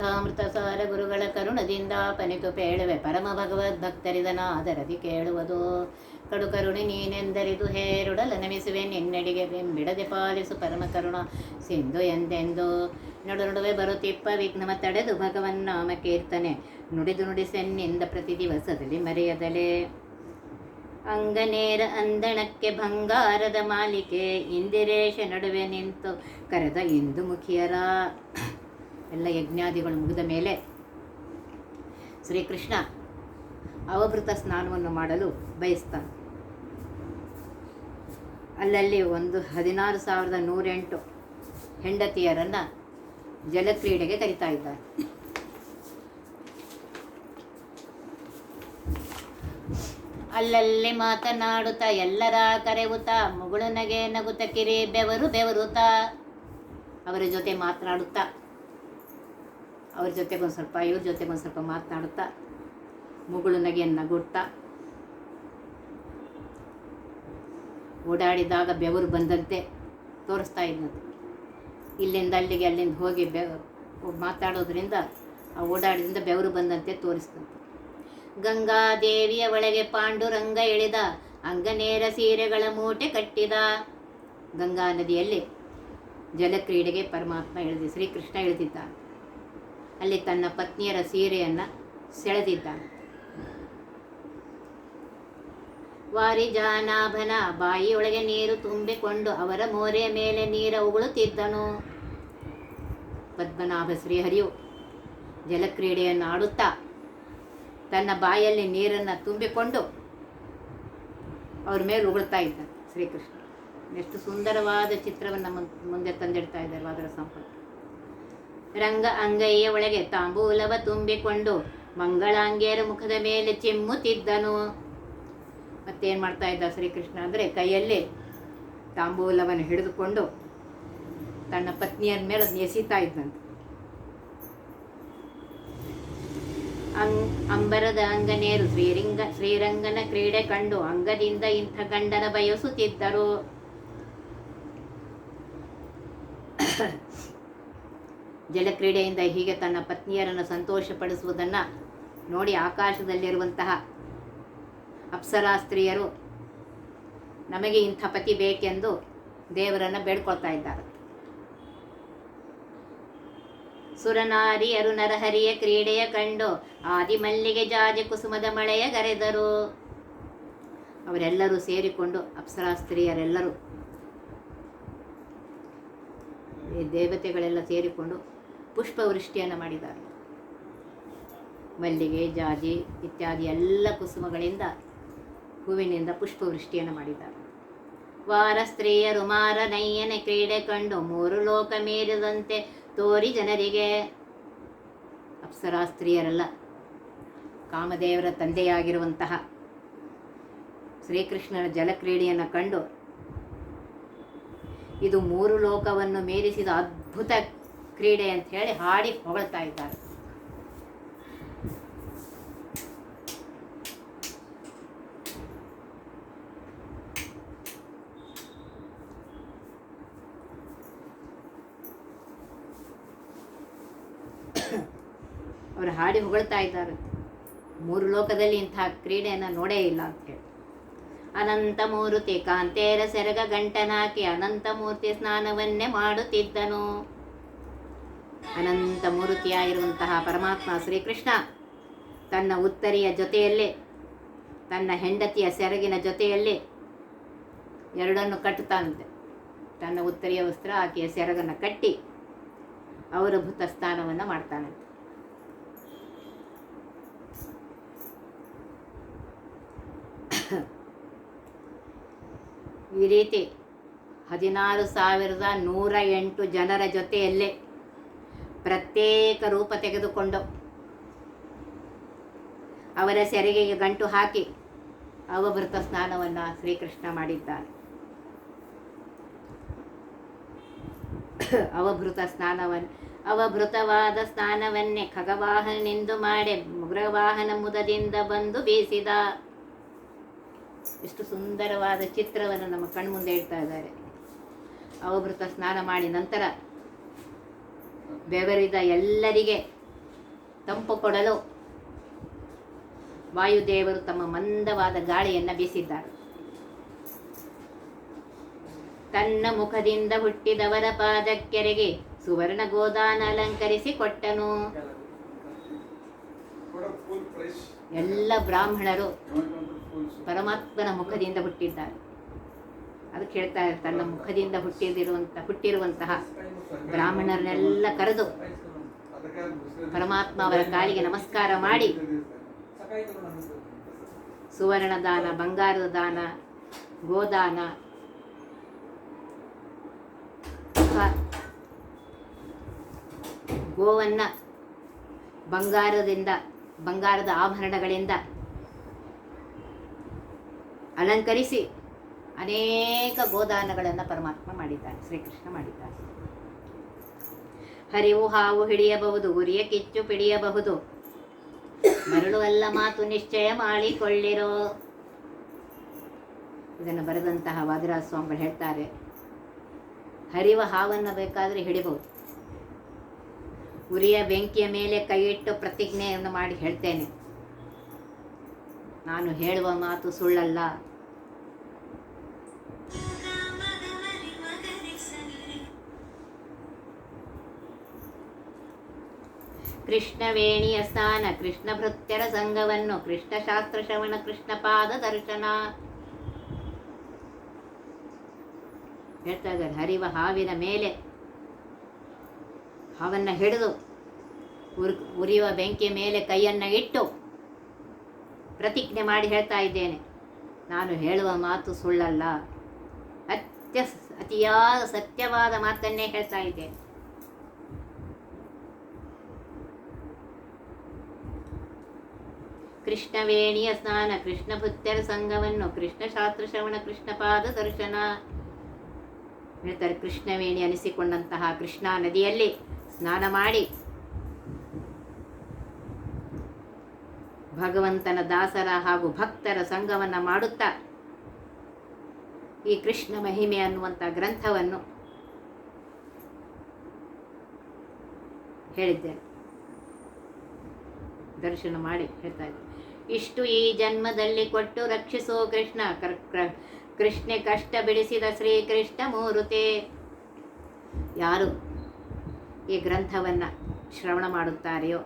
ಸಾಮೃತ ಸಾರ ಗುರುಗಳ ಕರುಣದಿಂದ ಪನಿತು ಪೇಳುವೆ ಪರಮ ಭಗವದ್ ಭಕ್ತರಿದನಾದರದಿ ಕೇಳುವುದು. ಕಡು ಕರುಣೆ ನೀನೆಂದರಿದು ಹೇರುಡಲ ನಮಿಸುವೆ, ನಿನ್ನೆಡೆಗೆ ಬೆಂಬಿಡದೆ ಪಾಲಿಸು ಪರಮ ಕರುಣ. ಸಿಂಧು ಎಂದೆಂದು ನಡು ನಡುವೆ ಬರುತ್ತಿಪ್ಪ ವಿಘ್ನಮ ತಡೆದು ಭಗವನ್ನಾಮ ಕೀರ್ತನೆ. ನುಡಿದು ನುಡಿಸೆನ್ನಿಂದ ಪ್ರತಿ ದಿವಸದಲ್ಲಿ ಮರೆಯದಲೆ. ಅಂಗನೇರ ಅಂದಣಕ್ಕೆ ಬಂಗಾರದ ಮಾಲಿಕೆ, ಇಂದಿರೇಶ ನಡುವೆ ನಿಂತು ಕರೆದ ಇಂದು ಮುಖಿಯರ. ಎಲ್ಲ ಯಜ್ಞಾದಿಗಳು ಮುಗಿದ ಮೇಲೆ ಶ್ರೀಕೃಷ್ಣ ಅವಭೃತ ಸ್ನಾನವನ್ನು ಮಾಡಲು ಬಯಸ್ತಾನೆ. ಅಲ್ಲಲ್ಲಿ ಒಂದು ಹದಿನಾರು ಸಾವಿರದ ನೂರೆಂಟು ಹೆಂಡತಿಯರನ್ನು ಜಲಕ್ರೀಡೆಗೆ ಕರಿತಾ ಇದ್ದಾರೆ. ಅಲ್ಲಲ್ಲಿ ಮಾತನಾಡುತ್ತಾ ಎಲ್ಲರ ಕರೆಗುತ್ತಾ ಮುಗುಳು ನಗೆ ನಗುತ್ತ ಕಿರಿ ಬೆವರು ಬೆವರುತ್ತಾ, ಅವರ ಜೊತೆ ಮಾತನಾಡುತ್ತಾ ಅವ್ರ ಜೊತೆಗೊಂದು ಸ್ವಲ್ಪ, ಇವ್ರ ಜೊತೆಗೊಂದು ಸ್ವಲ್ಪ ಮಾತನಾಡ್ತಾ ಮುಗುಳು ನಗೆಯನ್ನು ನಗುತ್ತಾ, ಓಡಾಡಿದಾಗ ಬೆವರು ಬಂದಂತೆ ತೋರಿಸ್ತಾ ಇದ್ದಂತೆ ಇಲ್ಲಿಂದ ಅಲ್ಲಿಗೆ ಅಲ್ಲಿಂದ ಹೋಗಿ ಬೆ ಮಾತಾಡೋದ್ರಿಂದ ಆ ಓಡಾಡಿದಿಂದ ಬೆವರು ಬಂದಂತೆ ತೋರಿಸ್ತಂತೆ ಗಂಗಾದೇವಿಯ ಒಳಗೆ ಪಾಂಡುರಂಗ ಇಳಿದ ಅಂಗನೇರ ಸೀರೆಗಳ ಮೂಟೆ ಕಟ್ಟಿದ ಗಂಗಾ ನದಿಯಲ್ಲಿ ಜಲಕ್ರೀಡೆಗೆ ಪರಮಾತ್ಮ ಇಳಿದ ಶ್ರೀಕೃಷ್ಣ ಇಳಿದಿದ್ದಾನೆ ಅಲ್ಲಿ ತನ್ನ ಪತ್ನಿಯರ ಸೀರೆಯನ್ನು ಸೆಳೆದಿದ್ದಾನೆ. ವಾರಿಜಾನಾಭನ ಬಾಯಿಯೊಳಗೆ ನೀರು ತುಂಬಿಕೊಂಡು ಅವರ ಮೋರೆಯ ಮೇಲೆ ನೀರ ಉಗುಳುತ್ತಿದ್ದನು. ಪದ್ಮನಾಭ ಶ್ರೀಹರಿಯು ಜಲಕ್ರೀಡೆಯನ್ನು ಆಡುತ್ತಾ ತನ್ನ ಬಾಯಲ್ಲಿ ನೀರನ್ನು ತುಂಬಿಕೊಂಡು ಅವ್ರ ಮೇಲೆ ಉಗುಳ್ತಾ ಇದ್ದ ಶ್ರೀಕೃಷ್ಣ. ಎಷ್ಟು ಸುಂದರವಾದ ಚಿತ್ರವನ್ನು ಮುಂದೆ ತಂದಿಡ್ತಾ ಇದ್ದಾರೆ ಅದರ ಸಂಪದ ರಂಗ ಅಂಗೈಯ ಒಳಗೆ ತಾಂಬೂಲವ ತುಂಬಿಕೊಂಡು ಮಂಗಳಾಂಗಿಯರ ಮುಖದ ಮೇಲೆ ಚಿಮ್ಮುತ್ತಿದ್ದನು. ಮತ್ತೇನು ಮಾಡ್ತಾ ಇದ್ದ ಶ್ರೀಕೃಷ್ಣ ಅಂದರೆ ಕೈಯಲ್ಲಿ ತಾಂಬೂಲವನ್ನು ಹಿಡಿದುಕೊಂಡು ತನ್ನ ಪತ್ನಿಯರ ಮೇಲೆ ಅದನ್ನ ಎಸಿತಾ ಇದ್ದಂತೆ ಅಂಗ್ ಅಂಬರದ ಅಂಗನೇರು ಶ್ರೀರಂಗ ಶ್ರೀರಂಗನ ಕ್ರೀಡೆ ಕಂಡು ಅಂಗದಿಂದ ಇಂಥ ಗಂಡನ ಬಯಸುತ್ತಿದ್ದರು. ಜಲಕ್ರೀಡೆಯಿಂದ ಹೀಗೆ ತನ್ನ ಪತ್ನಿಯರನ್ನು ಸಂತೋಷಪಡಿಸುವುದನ್ನು ನೋಡಿ ಆಕಾಶದಲ್ಲಿರುವಂತಹ ಅಪ್ಸರಾ ಸ್ತ್ರೀಯರು ನಮಗೆ ಇಂಥ ಪತಿ ಬೇಕೆಂದು ದೇವರನ್ನು ಬೇಡ್ಕೊಳ್ತಾ ಇದ್ದಾರೆ. ಸುರನಾರಿಯರು ನರಹರಿಯ ಕ್ರೀಡೆಯ ಕಂಡು ಆದಿಮಲ್ಲಿಗೆ ಜಾಜಿ ಕುಸುಮದ ಮಳೆಯ ಗರೆದರು. ಅವರೆಲ್ಲರೂ ಸೇರಿಕೊಂಡು ಅಪ್ಸರಾ ಸ್ತ್ರೀಯರೆಲ್ಲರೂ ಈ ದೇವತೆಗಳೆಲ್ಲ ಸೇರಿಕೊಂಡು ಪುಷ್ಪವೃಷ್ಟಿಯನ್ನು ಮಾಡಿದ್ದಾರೆ. ಮಲ್ಲಿಗೆ, ಜಾಜಿ ಇತ್ಯಾದಿ ಎಲ್ಲ ಕುಸುಮಗಳಿಂದ ಹೂವಿನಿಂದ ಪುಷ್ಪವೃಷ್ಟಿಯನ್ನು ಮಾಡಿದ್ದಾರೆ. ವಾರ ಸ್ತ್ರೀಯರು ಮಾರ ನಯ್ಯನ ಕ್ರೀಡೆ ಕಂಡು ಮೂರು ಲೋಕ ಮೀರಿದಂತೆ ತೋರಿ ಜನರಿಗೆ. ಅಪ್ಸರಾ ಸ್ತ್ರೀಯರಲ್ಲ, ಕಾಮದೇವರ ತಂದೆಯಾಗಿರುವಂತಹ ಶ್ರೀಕೃಷ್ಣನ ಜಲಕ್ರೀಡೆಯನ್ನು ಕಂಡು ಇದು ಮೂರು ಲೋಕವನ್ನು ಮೀರಿಸಿದ ಅದ್ಭುತ ಕ್ರೀಡೆ ಅಂತ ಹೇಳಿ ಹಾಡಿ ಹೊಗಳ್ತಾ ಇದ್ದಾರೆ. ಅವರು ಹಾಡಿ ಹೊಗಳ್ತಾ ಇದ್ದಾರೆ. ಮೂರು ಲೋಕದಲ್ಲಿ ಇಂತಹ ಕ್ರೀಡೆಯನ್ನು ನೋಡೇ ಇಲ್ಲ ಅಂತ ಹೇಳಿ. ಅನಂತ ಮೂರ್ತಿ ಕಾಂತೇರ ಸೆರಗ ಗಂಟನಾಕಿ ಅನಂತ ಮೂರ್ತಿ ಸ್ನಾನವನ್ನೇ ಮಾಡುತ್ತಿದ್ದನು. ಅನಂತ ಮೂರ್ತಿಯಾಗಿರುವಂತಹ ಪರಮಾತ್ಮ ಶ್ರೀಕೃಷ್ಣ ತನ್ನ ಉತ್ತರಿಯ ಜೊತೆಯಲ್ಲೇ, ತನ್ನ ಹೆಂಡತಿಯ ಸೆರಗಿನ ಜೊತೆಯಲ್ಲೇ ಎರಡನ್ನು ಕಟ್ಟುತ್ತಾನಂತೆ ತನ್ನ ಉತ್ತರಿಯ ವಸ್ತ್ರ ಆಕೆಯ ಸೆರಗನ್ನು ಕಟ್ಟಿ ಅವರ ಭೂತ ಸ್ಥಾನವನ್ನು ಮಾಡ್ತಾನಂತೆ ಈ ರೀತಿ ಹದಿನಾರು ಸಾವಿರದ ನೂರ ಎಂಟು ಜನರ ಜೊತೆಯಲ್ಲೇ ಪ್ರತ್ಯೇಕ ರೂಪ ತೆಗೆದುಕೊಂಡು ಅವರ ಸೆರಿಗೆಗೆ ಗಂಟು ಹಾಕಿ ಅವಭೃತ ಸ್ನಾನವನ್ನು ಶ್ರೀಕೃಷ್ಣ ಮಾಡಿದ್ದಾರೆ ಅವಭೃತ ಸ್ನಾನವನ್ನು ಅವಭೃತವಾದ ಸ್ನಾನವನ್ನೇ ಖಗವಾಹನೆಂದು ಮಾಡಿ ಮುಗ್ರವಾಹನ ಮುದದಿಂದ ಬಂದು ಬೀಸಿದ. ಎಷ್ಟು ಸುಂದರವಾದ ಚಿತ್ರವನ್ನು ನಮ್ಮ ಕಣ್ಮುಂದೆ ಇಡ್ತಾ ಇದ್ದಾರೆ. ಅವಭೃತ ಸ್ನಾನ ಮಾಡಿ ನಂತರ ಬೆವರಿದ ಎಲ್ಲರಿಗೆ ತಂಪು ಕೊಡಲು ವಾಯುದೇವರು ತಮ್ಮ ಮಂದವಾದ ಗಾಳಿಯನ್ನು ಬೀಸಿದ್ದಾರೆ. ತನ್ನ ಮುಖದಿಂದ ಹುಟ್ಟಿದವರ ಪಾದಕ್ಕೆರೆಗೆ ಸುವರ್ಣ ಗೋದಾನ ಅಲಂಕರಿಸಿ ಕೊಟ್ಟನು. ಎಲ್ಲ ಬ್ರಾಹ್ಮಣರು ಪರಮಾತ್ಮನ ಮುಖದಿಂದ ಹುಟ್ಟಿದ್ದಾರೆ. ಅದಕ್ಕೆ ಹೇಳ್ತಾರೆ ತನ್ನ ಮುಖದಿಂದ ಹುಟ್ಟಿದಿರುವಂತ ಹುಟ್ಟಿರುವಂತಹ ಬ್ರಾಹ್ಮಣರನ್ನೆಲ್ಲ ಕರೆದು ಪರಮಾತ್ಮ ಅವರ ಕಾಲಿಗೆ ನಮಸ್ಕಾರ ಮಾಡಿ. ಸುವರ್ಣ ದಾನ ಬಂಗಾರದ ದಾನ, ಗೋದಾನ ಗೋವನ್ನ ಬಂಗಾರದಿಂದ, ಬಂಗಾರದ ಆಭರಣಗಳಿಂದ ಅಲಂಕರಿಸಿ ಅನೇಕ ಗೋದಾನಗಳನ್ನು ಪರಮಾತ್ಮ ಮಾಡಿದ್ದಾನೆ ಶ್ರೀಕೃಷ್ಣ ಮಾಡಿದ್ದಾನೆ ಹರಿವು ಹಾವು ಹಿಡಿಯಬಹುದು, ಉರಿಯ ಕಿಚ್ಚು ಪಿಡಿಯಬಹುದು. ಮರಳುವಲ್ಲ ಮಾತು ನಿಶ್ಚಯ ಮಾಡಿಕೊಳ್ಳಿರೋ. ಇದನ್ನು ಬರೆದಂತಹ ವಾದಿರಾಜ ಸ್ವಾಮಿಗಳು ಹೇಳ್ತಾರೆ, ಹರಿವ ಹಾವನ್ನು ಬೇಕಾದರೆ ಹಿಡಿಬಹುದು. ಉರಿಯ ಬೆಂಕಿಯ ಮೇಲೆ ಕೈಯಿಟ್ಟು ಪ್ರತಿಜ್ಞೆಯನ್ನು ಮಾಡಿ ಹೇಳ್ತೇನೆ. ನಾನು ಹೇಳುವ ಮಾತು ಸುಳ್ಳಲ್ಲ. ಕೃಷ್ಣವೇಣಿಯ ಸ್ನಾನ ಕೃಷ್ಣ ಭೃತ್ಯರ ಸಂಘವನ್ನು ಕೃಷ್ಣ ಶಾಸ್ತ್ರ ಶ್ರವಣ ಕೃಷ್ಣ ಪಾದ ದರ್ಶನ. ಹೇಳ್ತಾ ಇದ್ದಾರೆ, ಹರಿವ ಹಾವಿನ ಮೇಲೆ ಹಾವನ್ನು ಹಿಡಿದು ಉರ್, ಉರಿಯುವ ಬೆಂಕಿಯ ಮೇಲೆ ಕೈಯನ್ನು ಇಟ್ಟು ಪ್ರತಿಜ್ಞೆ ಮಾಡಿ ಹೇಳ್ತಾ ಇದ್ದೇನೆ. ನಾನು ಹೇಳುವ ಮಾತು ಸುಳ್ಳಲ್ಲ. ಅತ್ಯ, ಅತಿಯಾದ ಸತ್ಯವಾದ ಮಾತನ್ನೇ ಹೇಳ್ತಾ ಇದ್ದೇನೆ. ಕೃಷ್ಣವೇಣಿಯ ಸ್ನಾನ ಕೃಷ್ಣ ಭೃತ್ಯರ ಸಂಘವನ್ನು, ಕೃಷ್ಣ ಶಾಸ್ತ್ರ ಶ್ರವಣ, ಕೃಷ್ಣ ಪಾದ ದರ್ಶನ. ಹೇಳ್ತಾರೆ ಕೃಷ್ಣವೇಣಿ ಅನಿಸಿಕೊಂಡಂತಹ ಕೃಷ್ಣಾ ನದಿಯಲ್ಲಿ ಸ್ನಾನ ಮಾಡಿ. ಭಗವಂತನ ದಾಸರ ಹಾಗೂ ಭಕ್ತರ ಸಂಘವನ್ನು ಮಾಡುತ್ತಾ ಈ ಕೃಷ್ಣ ಮಹಿಮೆ ಅನ್ನುವಂಥ ಗ್ರಂಥವನ್ನು ಹೇಳಿದ್ದೇನೆ. ದರ್ಶನ ಮಾಡಿ ಹೇಳ್ತಾ ಇದ್ದೆ. ಇಷ್ಟು ಈ ಜನ್ಮದಲ್ಲಿ ಕೊಟ್ಟು ರಕ್ಷಿಸೋ ಕೃಷ್ಣ. ಕೃಷ್ಣ ಕಷ್ಟ ಬಿಡಿಸಿದ ಶ್ರೀಕೃಷ್ಣ ಮೂರುತೆ. ಯಾರು ಈ ಗ್ರಂಥವನ್ನು ಶ್ರವಣ ಮಾಡುತ್ತಾರೆಯೋ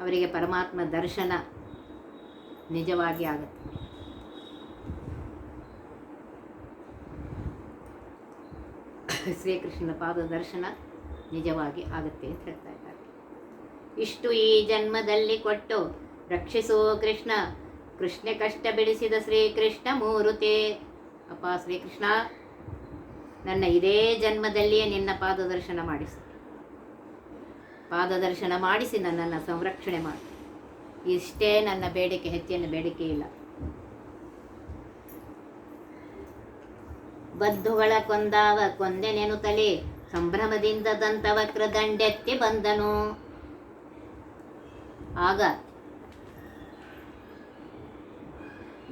ಅವರಿಗೆ ಪರಮಾತ್ಮ ದರ್ಶನ ನಿಜವಾಗಿ ಆಗುತ್ತೆ. ಶ್ರೀಕೃಷ್ಣನ ಪಾದ ದರ್ಶನ ನಿಜವಾಗಿ ಆಗುತ್ತೆ ಅಂತ ಹೇಳ್ತಾ ಇದ್ದಾರೆ. ಇಷ್ಟು ಈ ಜನ್ಮದಲ್ಲಿ ಕೊಟ್ಟು ರಕ್ಷಿಸೋ ಕೃಷ್ಣ. ಕೃಷ್ಣ ಕಷ್ಟ ಬಿಡಿಸಿದ ಶ್ರೀಕೃಷ್ಣ ಮೂರುತೆ. ಅಪ್ಪ ಶ್ರೀಕೃಷ್ಣ, ನನ್ನ ಇದೇ ಜನ್ಮದಲ್ಲಿಯೇ ನಿನ್ನ ಪಾದದರ್ಶನ ಮಾಡಿಸು. ಪಾದದರ್ಶನ ಮಾಡಿಸಿ ನನ್ನನ್ನು ಸಂರಕ್ಷಣೆ ಮಾಡಿ. ಇಷ್ಟೇ ನನ್ನ ಬೇಡಿಕೆ ಹೆಚ್ಚಿನ ಬೇಡಿಕೆ ಇಲ್ಲ. ಬದ್ಧುಗಳ ಕೊಂದಾವ ಕೊಂದೆ ನೆನುತಲೆ ಸಂಭ್ರಮದಿಂದ ದಂತವಕ್ರ ದಂಡೆತ್ತಿ ಬಂದನು. ಆಗ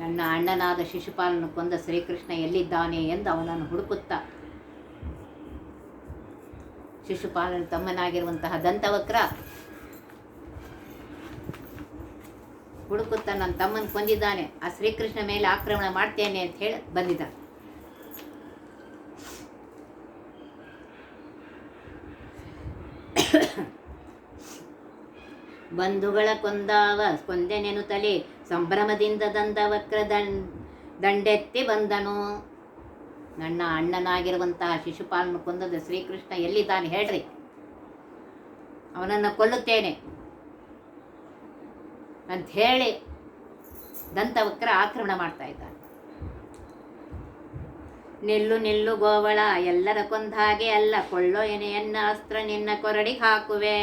ನನ್ನ ಅಣ್ಣನಾದ ಶಿಶುಪಾಲನು ಕೊಂದ ಶ್ರೀಕೃಷ್ಣ ಎಲ್ಲಿದ್ದಾನೆ ಎಂದು ಅವನನ್ನು ಹುಡುಕುತ್ತ. ಶಿಶುಪಾಲನ ತಮ್ಮನಾಗಿರುವಂತಹ ದಂತವಕ್ರ ಹುಡುಕುತ್ತಾ ನನ್ನ ತಮ್ಮನ ಕೊಂದಿದ್ದಾನೆ. ಆ ಶ್ರೀಕೃಷ್ಣ ಮೇಲೆ ಆಕ್ರಮಣ ಮಾಡ್ತೇನೆ ಅಂತ ಹೇಳಿ ಬಂದಿದ್ದ. ಬಂಧುಗಳ ಕೊಂದಾವ ಕೊಂದೆನೆನುತಲೆ ಸಂಭ್ರಮದಿಂದ ದಂದ ವಕ್ರ ದಂಡೆತ್ತಿ ಬಂದನು. ನನ್ನ ಅಣ್ಣನಾಗಿರುವಂತಹ ಶಿಶುಪಾಲನ ಕೊಂದದ ಶ್ರೀಕೃಷ್ಣ ಎಲ್ಲಿದ್ದಾನೆ ಹೇಳ್ರಿ. ಅವನನ್ನು ಕೊಲ್ಲುತ್ತೇನೆ ಅಂತ ಹೇಳಿ ದಂತವಕ್ರ ಆಕ್ರಮಣ ಮಾಡ್ತಾ ಇದ್ದಾನೆ. ನಿಲ್ಲು ನಿಲ್ಲು ಗೋವಳ, ಎಲ್ಲರ ಕೊಂದ ಹಾಗೆ ಅಲ್ಲ, ಕೊಳ್ಳೋ ಎನೆಯನ್ನ ಅಸ್ತ್ರ ನಿನ್ನ ಕೊರಡಿಗೆ ಹಾಕುವೆ.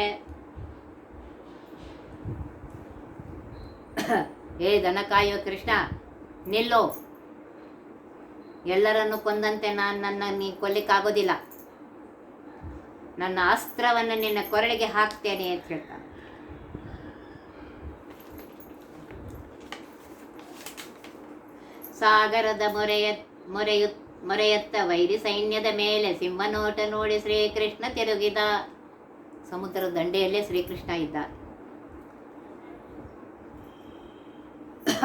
ಏ ದನ ಕಾಯೋ ಕೃಷ್ಣ, ನಿಲ್ಲೋ. ಎಲ್ಲರನ್ನು ಕೊಂದಂತೆ ನಾನು ನನ್ನ ನೀ ಕೊಲ್ಲಿಕ್ಕಾಗೋದಿಲ್ಲ. ನನ್ನ ಅಸ್ತ್ರವನ್ನು ನಿನ್ನ ಕೊರಳಿಗೆ ಹಾಕ್ತೇನೆ ಅಂತ ಹೇಳ್ತಾನೆ. ಸಾಗರದ ಮೊರೆಯ, ಮೊರೆಯು, ಮೊರೆಯತ್ತ ವೈರಿ ಸೈನ್ಯದ ಮೇಲೆ ಸಿಂಹನೋಟ ನೋಡಿ ಶ್ರೀಕೃಷ್ಣ ತಿರುಗಿದ. ಸಮುದ್ರದ ದಂಡೆಯಲ್ಲೇ ಶ್ರೀಕೃಷ್ಣ ಇದ್ದ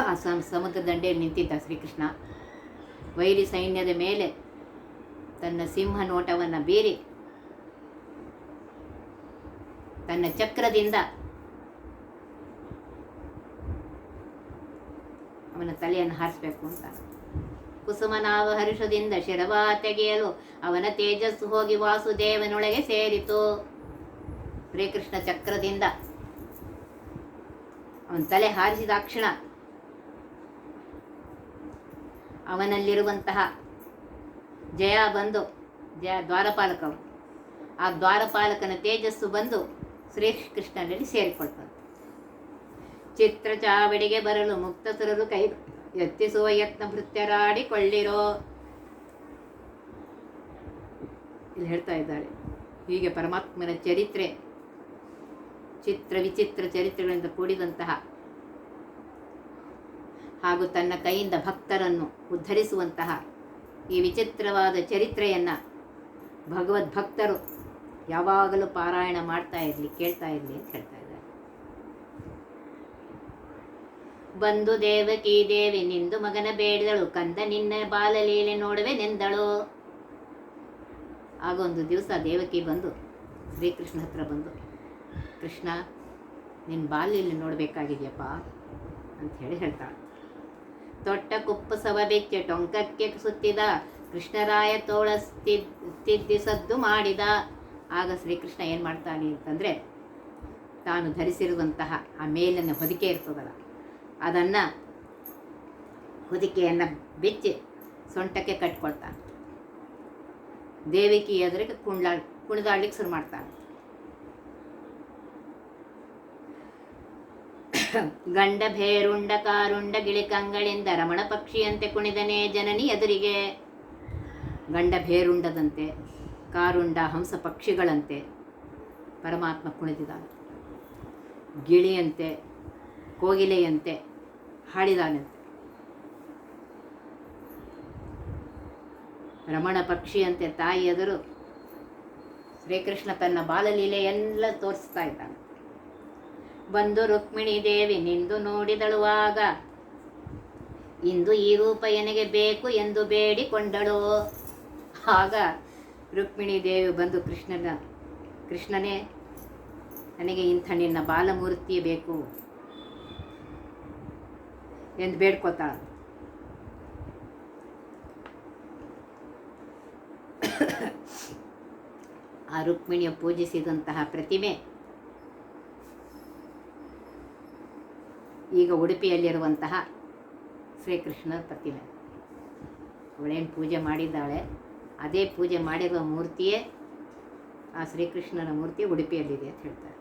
ಆ ಸಮ ಸಮುದ್ರ ದಂಡೆಯಲ್ಲಿ ನಿಂತಿದ್ದ ಶ್ರೀಕೃಷ್ಣ. ವೈರಿ ಸೈನ್ಯದ ಮೇಲೆ ತನ್ನ ಸಿಂಹ ನೋಟವನ್ನು ಬೀರಿ ತನ್ನ ಚಕ್ರದಿಂದ ಅವನ ತಲೆಯನ್ನು ಹಾರಿಸಬೇಕು ಅಂತ. ಕುಸುಮನಾವ ಹರ್ಷದಿಂದ ಶಿರವ ತೆಗೆಯಲು ಅವನ ತೇಜಸ್ಸು ಹೋಗಿ ವಾಸುದೇವನೊಳಗೆ ಸೇರಿತು. ಶ್ರೀಕೃಷ್ಣ ಚಕ್ರದಿಂದ ಅವನ ತಲೆ ಹಾರಿಸಿದಾಕ್ಷಣ ಅವನಲ್ಲಿರುವಂತಹ ಜಯ ಬಂದು, ಜಯ ದ್ವಾರಪಾಲಕವು ಆ ದ್ವಾರಪಾಲಕನ ತೇಜಸ್ಸು ಬಂದು ಶ್ರೀಕೃಷ್ಣನಲ್ಲಿ ಸೇರಿಕೊಳ್ತದೆ. ಚಿತ್ರ ಚಾವಡಿಗೆ ಬರಲು ಮುಕ್ತಸುರರು ಕೈ ಎತ್ತಿಸುವ ಯತ್ನ ಭೃತ್ಯರಾಡಿಕೊಳ್ಳಿರೋ. ಇಲ್ಲಿ ಹೇಳ್ತಾ ಇದ್ದಾರೆ, ಹೀಗೆ ಪರಮಾತ್ಮನ ಚರಿತ್ರೆ, ಚಿತ್ರ ವಿಚಿತ್ರ ಚರಿತ್ರೆಗಳಿಂದ ಕೂಡಿದಂತಹ ಹಾಗೂ ತನ್ನ ಕೈಯಿಂದ ಭಕ್ತರನ್ನು ಉದ್ಧರಿಸುವಂತಹ ಈ ವಿಚಿತ್ರವಾದ ಚರಿತ್ರೆಯನ್ನು ಭಗವದ್ಭಕ್ತರು ಯಾವಾಗಲೂ ಪಾರಾಯಣ ಮಾಡ್ತಾ ಇರಲಿ, ಕೇಳ್ತಾ ಇರಲಿ ಅಂತ ಹೇಳ್ತಾ ಇದ್ದಾರೆ. ಬಂದು ದೇವಕಿ ದೇವಿ ನಿಂದು ಮಗನ ಬೇಡಿದಳು, ಕಂದ ನಿನ್ನ ಬಾಲಲೀಲೆ ನೋಡುವೆ ನೆಂದಳು. ಆಗ ಒಂದು ದಿವಸ ದೇವಕಿ ಬಂದು, ಶ್ರೀಕೃಷ್ಣ ಹತ್ರ ಬಂದು, ಕೃಷ್ಣ ನಿನ್ನ ಬಾಲ್ಯಲ್ಲಿ ನೋಡಬೇಕಾಗಿದೆಯಪ್ಪ ಅಂತ ಹೇಳಿ ಹೇಳ್ತಾಳೆ. ತೊಟ್ಟ ಕುಪ್ಪ ಸವಬೆಚ್ಚೆ ಟೊಂಕಕ್ಕೆ ಸುತ್ತಿದ ಕೃಷ್ಣರಾಯ ತೋಳ ತಿದ್ದಿಸದ್ದು ಮಾಡಿದ. ಆಗ ಶ್ರೀಕೃಷ್ಣ ಏನು ಮಾಡ್ತಾನೆ ಅಂತಂದರೆ ತಾನು ಧರಿಸಿರುವಂತಹ ಆ ಮೇಲಿನ ಹೊದಿಕೆ ಇರ್ತದಲ್ಲ, ಅದನ್ನು ಹೊದಿಕೆಯನ್ನು ಬಿಚ್ಚಿ ಸೊಂಟಕ್ಕೆ ಕಟ್ಕೊಳ್ತಾನೆ. ದೇವಿಕಿ ಎದುರಿಗೆ ಕುಣ್ಲಾ ಕುಣಿದಾಡ್ಲಿಕ್ಕೆ ಶುರು ಮಾಡ್ತಾನೆ ಗಂಡ ಭೇರುಂಡ ಕಾರುಂಡ ಗಿಳಿಕಂಗಳಿಂದ ರಮಣ ಪಕ್ಷಿಯಂತೆ ಕುಣಿದನೇ ಜನನಿ ಎದುರಿಗೆ. ಗಂಡ ಭೇರುಂಡದಂತೆ ಕಾರುಂಡ ಹಂಸ ಪಕ್ಷಿಗಳಂತೆ ಪರಮಾತ್ಮ ಕುಣಿದಿದ್ದಾನೆ. ಗಿಳಿಯಂತೆ, ಕೋಗಿಲೆಯಂತೆ ಹಾಡಿದಾನಂತೆ. ರಮಣ ಪಕ್ಷಿಯಂತೆ ತಾಯಿ ಎದುರು ಶ್ರೀಕೃಷ್ಣ ತನ್ನ ಬಾಲಲೀಲೆ ಎಲ್ಲ ತೋರಿಸ್ತಾ ಇದ್ದಾನೆ. ಬಂದು ರುಕ್ಮಿಣಿ ದೇವಿ ನಿಂದು ನೋಡಿದಳುವಾಗ. ಇಂದು ಈ ರೂಪ ಎನಗೆ ಬೇಕು ಎಂದು ಬೇಡಿಕೊಂಡಳು. ಆಗ ರುಕ್ಮಿಣಿ ದೇವಿ ಬಂದು ಕೃಷ್ಣನ, ಕೃಷ್ಣನೇ, ನನಗೆ ಇಂಥ ನಿನ್ನ ಬಾಲಮೂರ್ತಿ ಬೇಕು ಎಂದು ಬೇಡ್ಕೋತಾಳ. ಆ ರುಕ್ಮಿಣಿಯ ಪೂಜಿಸಿದಂತಹ ಪ್ರತಿಮೆ ಈಗ ಉಡುಪಿಯಲ್ಲಿರುವಂತಹ ಶ್ರೀಕೃಷ್ಣನ ಪ್ರತಿಮೆ. ಅವಳೇನು ಪೂಜೆ ಮಾಡಿದ್ದಾಳೆ, ಅದೇ ಪೂಜೆ ಮಾಡಿರುವ ಮೂರ್ತಿಯೇ ಆ ಶ್ರೀಕೃಷ್ಣನ ಮೂರ್ತಿ ಉಡುಪಿಯಲ್ಲಿದೆ ಅಂತ ಹೇಳ್ತಾರೆ.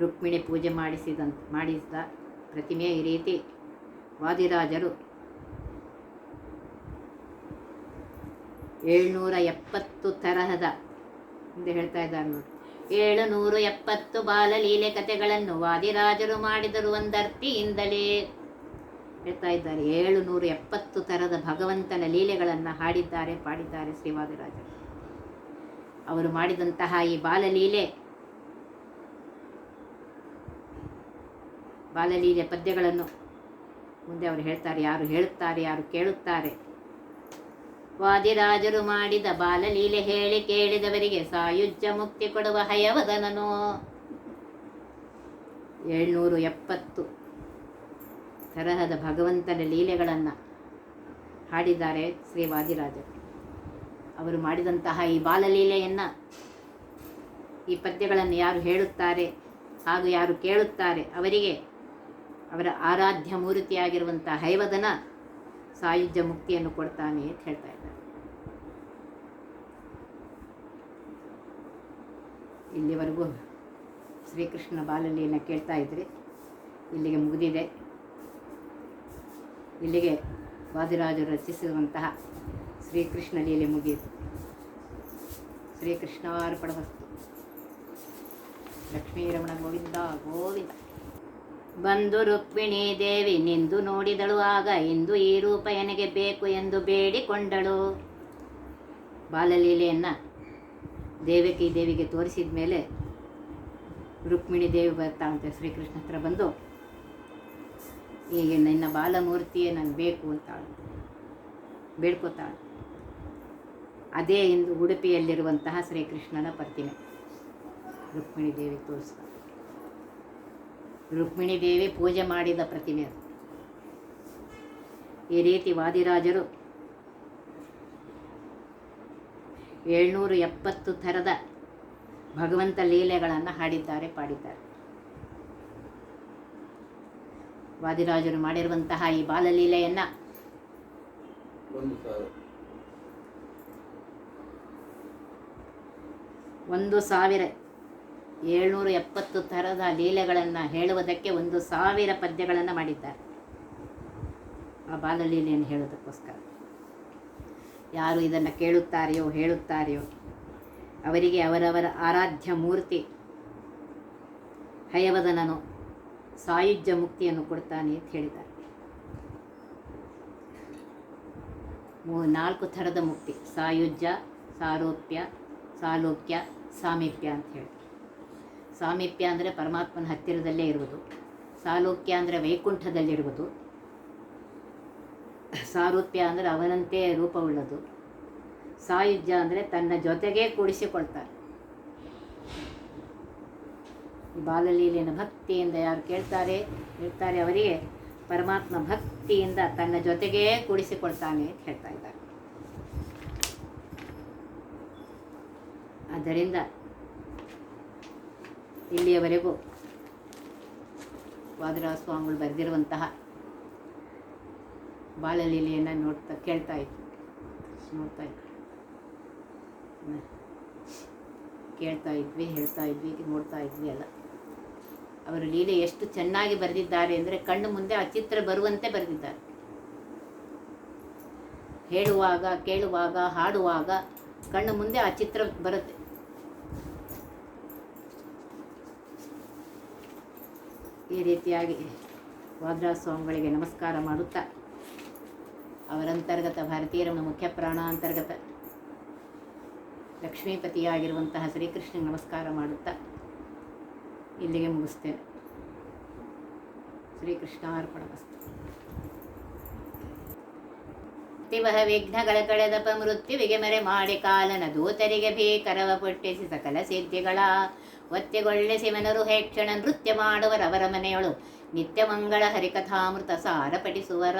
ರುಕ್ಮಿಣಿ ಪೂಜೆ ಮಾಡಿಸಿದಂತ ಮಾಡಿಸಿದ ಪ್ರತಿಮೆ ಈ ರೀತಿ ವಾದಿರಾಜರು ಏಳ್ನೂರ ಎಪ್ಪತ್ತು ತರಹದ ಎಂದು ಹೇಳ್ತಾ ಇದ್ದಾರೆ ನೋಡಿ. ಏಳುನೂರು ಎಪ್ಪತ್ತು ಬಾಲಲೀಲೆ ಕಥೆಗಳನ್ನು ವಾದಿರಾಜರು ಮಾಡಿದರು ಒಂದರ್ತಿಯಿಂದಲೇ ಹೇಳ್ತಾ ಇದ್ದಾರೆ, ಏಳುನೂರು ಎಪ್ಪತ್ತು ಥರದ ಭಗವಂತನ ಲೀಲೆಗಳನ್ನು ಹಾಡಿದ್ದಾರೆ, ಪಾಡಿದ್ದಾರೆ ಶ್ರೀವಾದಿರಾಜರು ಅವರು ಮಾಡಿದಂತಹ ಈ ಬಾಲಲೀಲೆ ಬಾಲಲೀಲೆ ಪದ್ಯಗಳನ್ನು ಮುಂದೆ ಅವರು ಹೇಳ್ತಾರೆ, ಯಾರು ಹೇಳುತ್ತಾರೆ, ಯಾರು ಕೇಳುತ್ತಾರೆ. ವಾದಿರಾಜರು ಮಾಡಿದ ಬಾಲಲೀಲೆ ಹೇಳಿ ಕೇಳಿದವರಿಗೆ ಸಾಯುಜ್ಯ ಮುಕ್ತಿ ಕೊಡುವ ಹಯವದನನು. ಏಳ್ನೂರು ಎಪ್ಪತ್ತು. ತರಹದ ಭಗವಂತನ ಲೀಲೆಗಳನ್ನು ಹಾಡಿದ್ದಾರೆ ಶ್ರೀ ವಾದಿರಾಜರು. ಅವರು ಮಾಡಿದಂತಹ ಈ ಬಾಲಲೀಲೆಯನ್ನು ಈ ಪದ್ಯಗಳನ್ನು ಯಾರು ಹೇಳುತ್ತಾರೆ ಹಾಗೂ ಯಾರು ಕೇಳುತ್ತಾರೆ ಅವರಿಗೆ ಅವರ ಆರಾಧ್ಯ ಮೂರ್ತಿಯಾಗಿರುವಂಥ ಹೈವದನ ಸಾಯುಜ್ಯ ಮುಕ್ತಿಯನ್ನು ಕೊಡ್ತಾನೆ ಅಂತ ಹೇಳ್ತಾ ಇದ್ದಾರೆ ಇಲ್ಲಿವರೆಗೂ ಶ್ರೀಕೃಷ್ಣ ಬಾಲಲೀನ ಕೇಳ್ತಾ ಇದ್ರಿ. ಇಲ್ಲಿಗೆ ಮುಗಿದಿದೆ. ಇಲ್ಲಿಗೆ ವಾದಿರಾಜರು ರಚಿಸಿರುವಂತಹ ಶ್ರೀಕೃಷ್ಣ ಲೀಲೆ ಮುಗಿಯಿತು. ಶ್ರೀಕೃಷ್ಣಾರ್ಪಣವಸ್ತು ಲಕ್ಷ್ಮೀರಮಣ ಗೋವಿಂದ ಗೋವಿಂದ. ಬಂದು ರುಕ್ಮಿಣಿ ದೇವಿ ನಿಂದು ನೋಡಿದಳು ಆಗ ಇಂದು ಈ ರೂಪ ಎನಗೆ ಬೇಕು ಎಂದು ಬೇಡಿಕೊಂಡಳು. ಬಾಲಲೀಲೆಯನ್ನು ದೇವಕಿ ದೇವಿಗೆ ತೋರಿಸಿದ ಮೇಲೆ ರುಕ್ಮಿಣಿ ದೇವಿ ಬರ್ತಾಳಂತೆ ಶ್ರೀಕೃಷ್ಣ ಹತ್ರ ಬಂದು. ಹೀಗೆ ನಿನ್ನ ಬಾಲಮೂರ್ತಿಯೇ ನನಗೆ ಬೇಕು ಅಂತಾಳು ಬೇಡ್ಕೋತಾಳೆ ಅದೇ ಇಂದು ಉಡುಪಿಯಲ್ಲಿರುವಂತಹ ಶ್ರೀಕೃಷ್ಣನ ಪ್ರತಿಮೆ ರುಕ್ಮಿಣಿ ದೇವಿ ತೋರಿಸ್ತಾರೆ ರುಕ್ಮಿಣಿ ದೇವಿ ಪೂಜೆ ಮಾಡಿದ ಪ್ರತಿಮೆ ಅದು. ಈ ರೀತಿ ವಾದಿರಾಜರು ಏಳ್ನೂರು ಎಪ್ಪತ್ತು ಥರದ ಭಗವಂತ ಲೀಲೆಗಳನ್ನು ಹಾಡಿದ್ದಾರೆ ಪಾಡಿದ್ದಾರೆ. ವಾದಿರಾಜರು ಮಾಡಿರುವಂತಹ ಈ ಬಾಲಲೀಲೆಯನ್ನು ಒಂದು ಸಾವಿರ ಏಳ್ನೂರ ಎಪ್ಪತ್ತು ಥರದ ಲೀಲೆಗಳನ್ನು ಹೇಳುವುದಕ್ಕೆ ಒಂದು ಸಾವಿರ ಪದ್ಯಗಳನ್ನು ಮಾಡಿದ್ದಾರೆ. ಆ ಬಾಲಲೀಲೆಯನ್ನು ಹೇಳೋದಕ್ಕೋಸ್ಕರ ಯಾರು ಇದನ್ನು ಕೇಳುತ್ತಾರೆಯೋ, ಹೇಳುತ್ತಾರೆಯೋ. ಅವರಿಗೆ ಅವರವರ ಆರಾಧ್ಯ ಮೂರ್ತಿ. ಹಯವದನನು ಸಾಯುಜ್ಯ ಮುಕ್ತಿಯನ್ನು ಕೊಡ್ತಾನೆ ಅಂತ ಹೇಳಿದ್ದಾರೆ. ನಾಲ್ಕು ಥರದ ಮುಕ್ತಿ. ಸಾಯುಜ್ಯ, ಸಾರೋಪ್ಯ, ಸಾಲೋಕ್ಯ, ಸಾಮೀಪ್ಯ ಅಂತ ಹೇಳಿ. ಸಾಮೀಪ್ಯ ಅಂದರೆ ಪರಮಾತ್ಮನ ಹತ್ತಿರದಲ್ಲೇ ಇರುವುದು. ಸಾಲೋಕ್ಯ ಅಂದರೆ ವೈಕುಂಠದಲ್ಲಿರುವುದು. ಸಾರೂಪ್ಯ ಅಂದರೆ ಅವನಂತೆ ರೂಪವುಳ್ಳದು. ಸಾಯುಜ್ಯ ಅಂದರೆ ತನ್ನ ಜೊತೆಗೇ ಕೂಡಿಸಿಕೊಳ್ತಾರೆ. ಈ ಬಾಲಲೀಲೆಯನ್ನು ಭಕ್ತಿಯಿಂದ ಯಾರು ಕೇಳ್ತಾರೆ? ಹೇಳ್ತಾರೆ ಅವರಿಗೆ, ಪರಮಾತ್ಮ ಭಕ್ತಿಯಿಂದ ತನ್ನ ಜೊತೆಗೇ ಕೂಡಿಸಿಕೊಳ್ತಾನೆ ಅಂತ ಹೇಳ್ತಾ ಇದ್ದಾರೆ. ಆದ್ದರಿಂದ ಇಲ್ಲಿಯವರೆಗೂ ವಾದಿರಾಜ ಸ್ವಾಮಿಗಳು ಬರೆದಿರುವಂತಹ ಬಾಲಲೀಲೆಯನ್ನು ನೋಡ್ತಾ ಕೇಳ್ತಾ ಇದ್ವಿ. ನೋಡ್ತಾ ಇದ್ವಿ. ಕೇಳ್ತಾ ಇದ್ವಿ, ಹೇಳ್ತಾ ಇದ್ವಿ, ನೋಡ್ತಾ ಇದ್ವಿ ಎಲ್ಲ. ಅವರ ಲೀಲೆ ಎಷ್ಟು ಚೆನ್ನಾಗಿ ಬರೆದಿದ್ದಾರೆ ಅಂದರೆ ಕಣ್ಣು ಮುಂದೆ ಆ ಚಿತ್ರ ಬರುವಂತೆ ಬರೆದಿದ್ದಾರೆ. ಹೇಳುವಾಗ, ಕೇಳುವಾಗ, ಹಾಡುವಾಗ ಕಣ್ಣು ಮುಂದೆ ಆ ಚಿತ್ರ ಬರುತ್ತೆ. ಈ ರೀತಿಯಾಗಿ ವಾದ್ರಾ ಸ್ವಾಮಿಗಳಿಗೆ ನಮಸ್ಕಾರ ಮಾಡುತ್ತಾ. ಅವರಂತರ್ಗತ ಭಾರತೀಯರ ಮುಖ್ಯ ಪ್ರಾಣ ಅಂತರ್ಗತ ಲಕ್ಷ್ಮೀಪತಿಯಾಗಿರುವಂತಹ ಶ್ರೀಕೃಷ್ಣ ನಮಸ್ಕಾರ ಮಾಡುತ್ತಾ ಇಲ್ಲಿಗೆ ಮುಗಿಸ್ತೇನೆ. ಶ್ರೀಕೃಷ್ಣ ಅರ್ಪಣಮಸ್ತು ತಿವಹ ವಿಘ್ನಗಳ ಕಳೆದಪ ಮೃತ್ಯುವಿಗೆ ಮರೆ ಮಾಡಿ ಕಾಲನ ದೂತರಿಗೆ ಭೀಕರವ ಪುಟ್ಟಿಸಿ ಸಕಲ ಸಿದ್ಧಿಗಳ ಒತ್ತಿಗೊಳ್ಳೆ ಶಿವನರು ಹೇಕ್ಷಣ ನೃತ್ಯ ಮಾಡುವರವರ ಮನೆಯೊಳು ನಿತ್ಯ ಮಂಗಳ ಹರಿಕಥಾಮೃತ ಸಾರ ಪಠಿಸುವರ